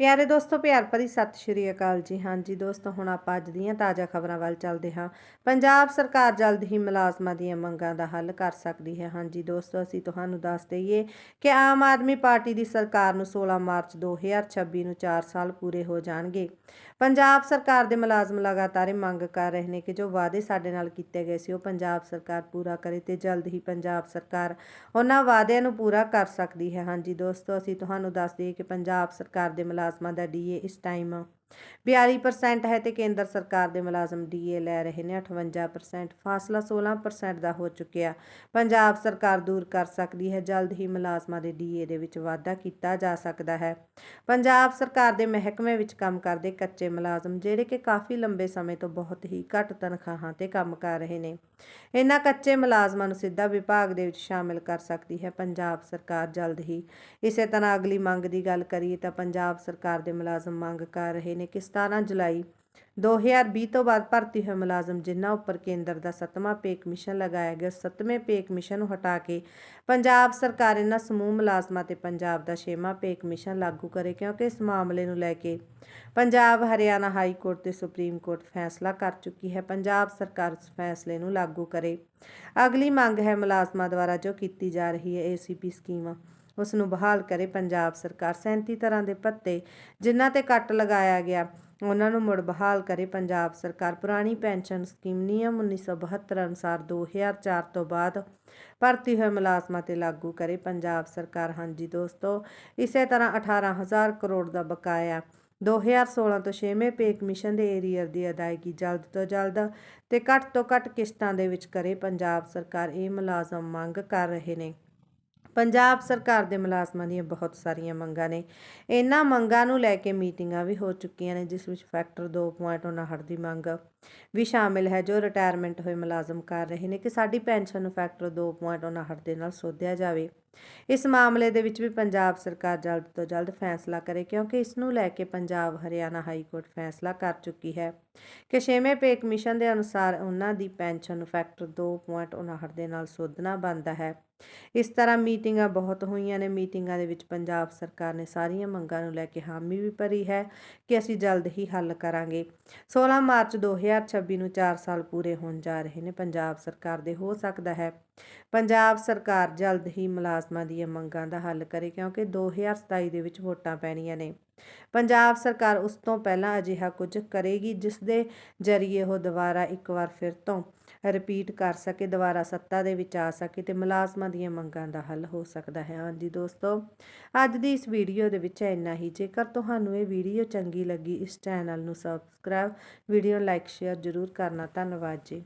ਪਿਆਰੇ ਦੋਸਤੋ, ਪਿਆਰ ਭਰੀ ਸਤਿ ਸ਼੍ਰੀ ਅਕਾਲ ਜੀ। ਹਾਂਜੀ ਦੋਸਤੋ, ਹੁਣ ਆਪਾਂ ਅੱਜ ਦੀਆਂ ਤਾਜ਼ਾ ਖਬਰਾਂ ਵੱਲ ਚੱਲਦੇ ਹਾਂ। ਪੰਜਾਬ ਸਰਕਾਰ ਜਲਦ ਹੀ ਮੁਲਾਜ਼ਮਾਂ ਦੀਆਂ ਮੰਗਾਂ ਦਾ ਹੱਲ ਕਰ ਸਕਦੀ ਹੈ। ਹਾਂਜੀ ਦੋਸਤੋ, ਅਸੀਂ ਤੁਹਾਨੂੰ ਦੱਸ ਦਈਏ ਕਿ ਆਮ ਆਦਮੀ ਪਾਰਟੀ ਦੀ ਸਰਕਾਰ ਨੂੰ 16 ਮਾਰਚ 2026 ਨੂੰ 4 ਸਾਲ ਪੂਰੇ ਹੋ ਜਾਣਗੇ। ਪੰਜਾਬ ਸਰਕਾਰ ਦੇ ਮੁਲਾਜ਼ਮ ਲਗਾਤਾਰ ਇਹ ਮੰਗ ਕਰ ਰਹੇ ਨੇ ਕਿ ਜੋ ਵਾਅਦੇ ਸਾਡੇ ਨਾਲ ਕੀਤੇ ਗਏ ਸੀ, ਉਹ ਪੰਜਾਬ ਸਰਕਾਰ ਪੂਰਾ ਕਰੇ ਤੇ ਜਲਦ ਹੀ ਪੰਜਾਬ ਸਰਕਾਰ ਉਹਨਾਂ ਵਾਅਦਿਆਂ ਨੂੰ ਪੂਰਾ ਕਰ ਸਕਦੀ ਹੈ। ਹਾਂਜੀ ਦੋਸਤੋ, ਅਸੀਂ ਤੁਹਾਨੂੰ ਦੱਸ ਦਈਏ ਕਿ ਪੰਜਾਬ ਸਰਕਾਰ ਦੇ ਮੁਲਾਜ਼ਮਾਂ ਦਾ ਡੀਏ ਇਸ ਟਾਈਮ 42% ਹੈ ਤੇ ਕੇਂਦਰ ਸਰਕਾਰ ਦੇ ਮੁਲਾਜ਼ਮ ਡੀਏ ਲੈ ਰਹੇ ਨੇ 58% ਫਾਸਲਾ 16% ਦਾ ਹੋ ਚੁੱਕਿਆ। ਪੰਜਾਬ ਸਰਕਾਰ ਦੂਰ ਕਰ ਸਕਦੀ ਹੈ, ਜਲਦ ਹੀ ਮੁਲਾਜ਼ਮਾਂ ਦੇ ਡੀਏ ਦੇ ਵਿੱਚ ਵਾਧਾ ਕੀਤਾ ਜਾ ਸਕਦਾ ਹੈ। ਪੰਜਾਬ ਸਰਕਾਰ ਦੇ ਮਹਿਕਮੇ ਵਿੱਚ ਕੰਮ ਕਰਦੇ ਕੱਚੇ ਮੁਲਾਜ਼ਮ, ਜਿਹੜੇ ਕਿ ਕਾਫੀ ਲੰਬੇ ਸਮੇਂ ਤੋਂ ਬਹੁਤ ਹੀ ਘੱਟ ਤਨਖਾਹਾਂ ਤੇ ਕੰਮ ਕਰ ਰਹੇ ਨੇ। ਇਹਨਾਂ ਕੱਚੇ ਮੁਲਾਜ਼ਮਾਂ ਨੂੰ ਸਿੱਧਾ ਵਿਭਾਗ ਦੇ ਵਿੱਚ ਸ਼ਾਮਿਲ ਕਰ ਸਕਦੀ ਹੈ। ਪੰਜਾਬ ਸਰਕਾਰ ਜਲਦ ਹੀ, ਇਸੇ ਤਰ੍ਹਾਂ ਅਗਲੀ ਮੰਗ ਦੀ ਗੱਲ ਕਰੀਏ ਤਾਂ ਪੰਜਾਬ ਸਰਕਾਰ ਦੇ ਮੁਲਾਜ਼ਮ ਮੰਗ ਕਰ ਰਹੇ ਨੇ ਕਿ 17 ਜੁਲਾਈ 2020 ਤੋਂ ਬਾਅਦ ਭਰਤੀ ਹੋਏ ਮੁਲਾਜ਼ਮ ਜਿਨ੍ਹਾਂ ਉੱਪਰ ਕੇਂਦਰ ਦਾ ਸੱਤਵਾਂ ਪੇ ਕਮਿਸ਼ਨ ਲਗਾਇਆ ਗਿਆ ਸੱਤਵੇਂ ਪੇ ਕਮਿਸ਼ਨ ਨੂੰ ਹਟਾ ਕੇ ਪੰਜਾਬ ਸਰਕਾਰ ਇਹਨਾਂ ਸਮੂਹ ਮੁਲਾਜ਼ਮਾਂ ਤੇ ਪੰਜਾਬ ਦਾ ਛੇਵਾਂ ਪੇ ਕਮਿਸ਼ਨ ਲਾਗੂ ਕਰੇ ਕਿਉਂਕਿ ਇਸ ਮਾਮਲੇ ਨੂੰ ਲੈ ਕੇ ਪੰਜਾਬ ਹਰਿਆਣਾ ਹਾਈ ਕੋਰਟ ਤੇ ਸੁਪਰੀਮ ਕੋਰਟ ਫੈਸਲਾ ਕਰ ਚੁੱਕੀ ਹੈ। ਪੰਜਾਬ ਸਰਕਾਰ ਇਸ ਫੈਸਲੇ ਨੂੰ ਲਾਗੂ ਕਰੇ। ਅਗਲੀ ਮੰਗ ਹੈ ਮੁਲਾਜ਼ਮਾਂ ਦੁਆਰਾ ਜੋ ਕੀਤੀ ਜਾ ਰਹੀ ਹੈ ਏਸੀਪੀ ਸਕੀਮ। ਉਸ ਨੂੰ ਬਹਾਲ ਕਰੇ ਪੰਜਾਬ ਸਰਕਾਰ। 37 ਤਰ੍ਹਾਂ ਦੇ ਪੱਤੇ ਜਿਨ੍ਹਾਂ ਤੇ ਕੱਟ ਲਗਾਇਆ ਗਿਆ, ਉਹਨਾਂ ਨੂੰ ਮੁੜ ਬਹਾਲ ਕਰੇ ਪੰਜਾਬ ਸਰਕਾਰ। ਪੁਰਾਣੀ ਪੈਨਸ਼ਨ ਸਕੀਮ ਨਿਯਮ 1972 ਅਨੁਸਾਰ 2004 ਤੋਂ ਬਾਅਦ ਭਰਤੀ ਹੋਏ ਮੁਲਾਜ਼ਮਾਂ ਤੇ ਲਾਗੂ ਕਰੇ ਪੰਜਾਬ ਸਰਕਾਰ। ਹਾਂਜੀ ਦੋਸਤੋ, ਇਸੇ ਤਰ੍ਹਾਂ 18000 ਕਰੋੜ ਦਾ ਬਕਾਇਆ 2016 ਤੋਂ 6ਵੇਂ ਪੇ ਕਮਿਸ਼ਨ ਦੇ ਏਰੀਅਰ ਦੀ ਅਦਾਇਗੀ ਜਲਦ ਤੋਂ ਜਲਦ ਤੇ ਘੱਟ ਤੋਂ ਘੱਟ ਕਿਸ਼ਤਾਂ ਦੇ ਵਿੱਚ ਕਰੇ ਪੰਜਾਬ ਸਰਕਾਰ। ਇਹ ਮੁਲਾਜ਼ਮ ਮੰਗ ਕਰ ਰਹੇ ਨੇ। ਪੰਜਾਬ ਸਰਕਾਰ ਦੇ ਮੁਲਾਜ਼ਮਾਂ ਦੀਆਂ ਬਹੁਤ ਸਾਰੀਆਂ ਮੰਗਾਂ ਨੇ। ਇਹਨਾਂ ਮੰਗਾਂ ਨੂੰ ਲੈ ਕੇ ਮੀਟਿੰਗਾਂ ਵੀ ਹੋ ਚੁੱਕੀਆਂ ਨੇ, ਜਿਸ ਵਿੱਚ ਫੈਕਟਰ 2.59 ਦੀ ਮੰਗ ਵੀ ਸ਼ਾਮਿਲ ਹੈ, ਜੋ ਰਿਟਾਇਰਮੈਂਟ ਹੋਏ ਮੁਲਾਜ਼ਮ ਕਰ ਰਹੇ ਨੇ ਕਿ ਸਾਡੀ ਪੈਨਸ਼ਨ ਨੂੰ ਫੈਕਟਰ 2.59 ਦੇ ਨਾਲ ਸੋਧਿਆ ਜਾਵੇ। ਇਸ ਮਾਮਲੇ ਦੇ ਵਿੱਚ ਵੀ ਪੰਜਾਬ ਸਰਕਾਰ ਜਲਦ ਤੋਂ ਜਲਦ ਫੈਸਲਾ ਕਰੇ, ਕਿਉਂਕਿ ਇਸ ਨੂੰ ਲੈ ਕੇ ਪੰਜਾਬ ਹਰਿਆਣਾ ਹਾਈ ਕੋਰਟ ਫੈਸਲਾ ਕਰ ਚੁੱਕੀ ਹੈ ਕਿ ਛੇਵੇਂ ਪੇ ਕਮਿਸ਼ਨ ਦੇ ਅਨੁਸਾਰ ਉਹਨਾਂ ਦੀ ਪੈਨਸ਼ਨ ਨੂੰ ਫੈਕਟਰ 2.59 ਦੇ ਨਾਲ ਸੋਧਣਾ ਬਣਦਾ ਹੈ। ਇਸ ਤਰ੍ਹਾਂ ਮੀਟਿੰਗਾਂ ਬਹੁਤ ਹੋਈਆਂ ਨੇ। ਮੀਟਿੰਗਾਂ ਦੇ ਵਿੱਚ ਪੰਜਾਬ ਸਰਕਾਰ ਨੇ ਸਾਰੀਆਂ ਮੰਗਾਂ ਨੂੰ ਲੈ ਕੇ ਹਾਮੀ ਵੀ ਭਰੀ ਹੈ ਕਿ ਅਸੀਂ ਜਲਦ ਹੀ ਹੱਲ ਕਰਾਂਗੇ। 16 ਮਾਰਚ 2026 ਨੂੰ 4 ਸਾਲ ਪੂਰੇ ਹੋਣ ਜਾ ਰਹੇ ਨੇ। ਪੰਜਾਬ ਸਰਕਾਰ ਦੇ ਹੋ ਸਕਦਾ ਹੈ। ਪੰਜਾਬ ਸਰਕਾਰ ਜਲਦ ਹੀ ਮੁਲਾਜ਼ਮਾਂ ਦੀਆਂ ਮੰਗਾਂ ਦਾ ਹੱਲ ਕਰੇ, ਕਿਉਂਕਿ 2027 ਦੇ ਵਿੱਚ ਵੋਟਾਂ ਪੈਣੀਆਂ ਨੇ। ਪੰਜਾਬ ਸਰਕਾਰ ਉਸ ਤੋਂ ਪਹਿਲਾਂ ਅਜਿਹਾ ਕੁਝ ਕਰੇਗੀ, ਜਿਸ ਦੇ ਜ਼ਰੀਏ ਉਹ ਦੁਬਾਰਾ ਇੱਕ ਵਾਰ ਫਿਰ ਤੋਂ ਰਿਪੀਟ ਕਰ ਸਕੇ, ਦੁਬਾਰਾ ਸੱਤਾ ਦੇ ਵਿੱਚ ਆ ਸਕੇ ਤੇ ਮੁਲਾਜ਼ਮਾਂ ਦੀਆਂ ਮੰਗਾਂ ਦਾ ਹੱਲ ਹੋ ਸਕਦਾ ਹੈ। ਹਾਂਜੀ ਦੋਸਤੋ, ਅੱਜ ਦੀ ਇਸ ਵੀਡੀਓ ਦੇ ਵਿੱਚ ਇੰਨਾ ਹੀ। ਜੇਕਰ ਤੁਹਾਨੂੰ ਇਹ ਵੀਡੀਓ ਚੰਗੀ ਲੱਗੀ, ਇਸ ਚੈਨਲ ਨੂੰ ਸਬਸਕ੍ਰਾਈਬ ਵੀਡੀਓ ਲਾਈਕ ਸ਼ੇਅਰ ਜ਼ਰੂਰ ਕਰਨਾ। ਧੰਨਵਾਦ ਜੀ।